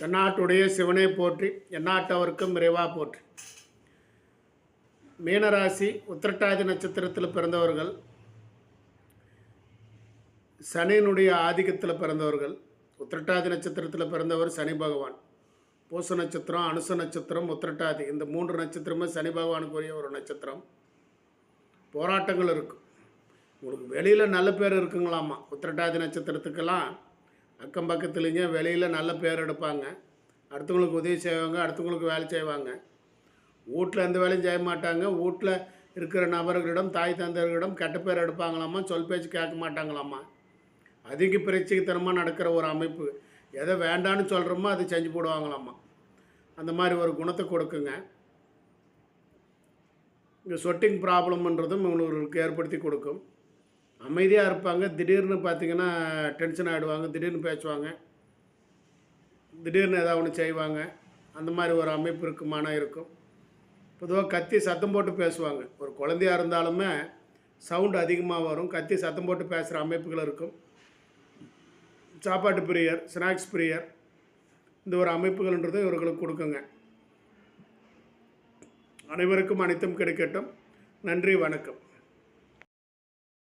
தென்னாட்டுடைய சிவனை போற்றி எந்நாட்டவருக்கும் விரைவாக போற்றி. மீனராசி உத்திரட்டாதி நட்சத்திரத்தில் பிறந்தவர்கள் சனியினுடைய ஆதிக்கத்தில் பிறந்தவர்கள் உத்திரட்டாதி நட்சத்திரத்தில் பிறந்தவர் சனி பகவான். பூச நட்சத்திரம் அனுச நட்சத்திரம் உத்திரட்டாதி. இந்த மூன்று நட்சத்திரமே சனி பகவானுக்குரிய ஒரு நட்சத்திரம். போராட்டங்கள் இருக்கும். உங்களுக்கு வெளியில் நல்ல பேர் இருக்குங்களாமா? உத்திரட்டாதி நட்சத்திரத்துக்கெல்லாம் அக்கம் பக்கத்துலேங்க வெளியில் நல்ல பேர் எடுப்பாங்க. அடுத்தவங்களுக்கு உதவி செய்வாங்க அடுத்தவங்களுக்கு வேலை செய்வாங்க. வீட்டில் எந்த வேலையும் செய்ய மாட்டாங்க. வீட்டில் இருக்கிற நபர்களிடம் தாய் தந்தையர்களிடம் கெட்ட பேர் எடுப்பாங்களாமா சொல் பேச்சு கேட்க மாட்டாங்களாமா? அதிக பிரச்சனைத்தனமாக நடக்கிற ஒரு அமைப்பு. எதை வேண்டான்னு சொல்கிறோமோ அதை செஞ்சு போடுவாங்களாமா? அந்த மாதிரி ஒரு குணத்தை கொடுக்குங்க. இந்த சொட்டிங் ப்ராப்ளம்ன்றதும் இவங்களுக்கு ஏற்படுத்தி கொடுக்கும். அமைதியாக இருப்பாங்க. திடீர்னு பார்த்திங்கன்னா டென்ஷன் ஆகிடுவாங்க திடீர்னு பேசுவாங்க. திடீர்னு ஏதாவது ஒன்று செய்வாங்க. அந்த மாதிரி ஒரு அமைப்பு இருக்குமானா இருக்கும். பொதுவாக கத்தி சத்தம் போட்டு பேசுவாங்க. ஒரு குழந்தையா இருந்தாலுமே சவுண்டு அதிகமாக வரும். கத்தி சத்தம் போட்டு பேசுகிற அமைப்புகள் இருக்கும். சாப்பாட்டு பிரியர் ஸ்நாக்ஸ் பிரியர் இந்த ஒரு அமைப்புகள்ன்றதும் இவர்களுக்கு கொடுக்குங்க. அனைவருக்கும் அனைத்தும் கிடைக்கட்டும். நன்றி வணக்கம்.